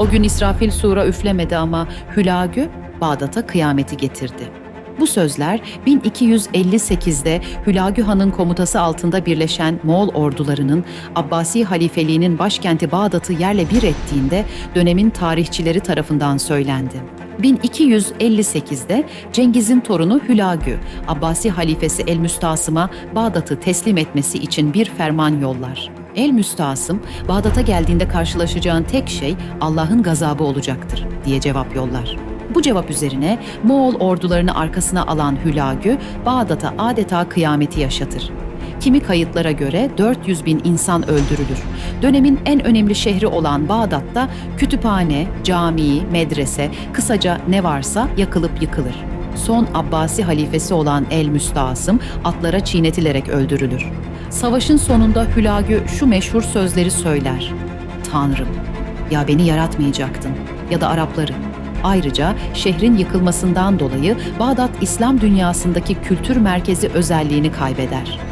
O gün İsrafil sura üflemedi ama Hülagü Bağdat'a kıyameti getirdi. Bu sözler 1258'de Hülagü Han'ın komutası altında birleşen Moğol ordularının Abbasi halifeliğinin başkenti Bağdat'ı yerle bir ettiğinde dönemin tarihçileri tarafından söylendi. 1258'de Cengiz'in torunu Hülagü, Abbasi halifesi El-Müstasım'a Bağdat'ı teslim etmesi için bir ferman yollar. El-Müstasım, Bağdat'a geldiğinde karşılaşacağın tek şey Allah'ın gazabı olacaktır diye cevap yollar. Bu cevap üzerine Moğol ordularını arkasına alan Hülagü, Bağdat'a adeta kıyameti yaşatır. Kimi kayıtlara göre 400 bin insan öldürülür. Dönemin en önemli şehri olan Bağdat'ta kütüphane, cami, medrese, kısaca ne varsa yakılıp yıkılır. Son Abbasi halifesi olan El-Müstasım atlara çiğnetilerek öldürülür. Savaşın sonunda Hülagü şu meşhur sözleri söyler. Tanrım, ya beni yaratmayacaktın ya da Arapları. Ayrıca şehrin yıkılmasından dolayı Bağdat İslam dünyasındaki kültür merkezi özelliğini kaybeder.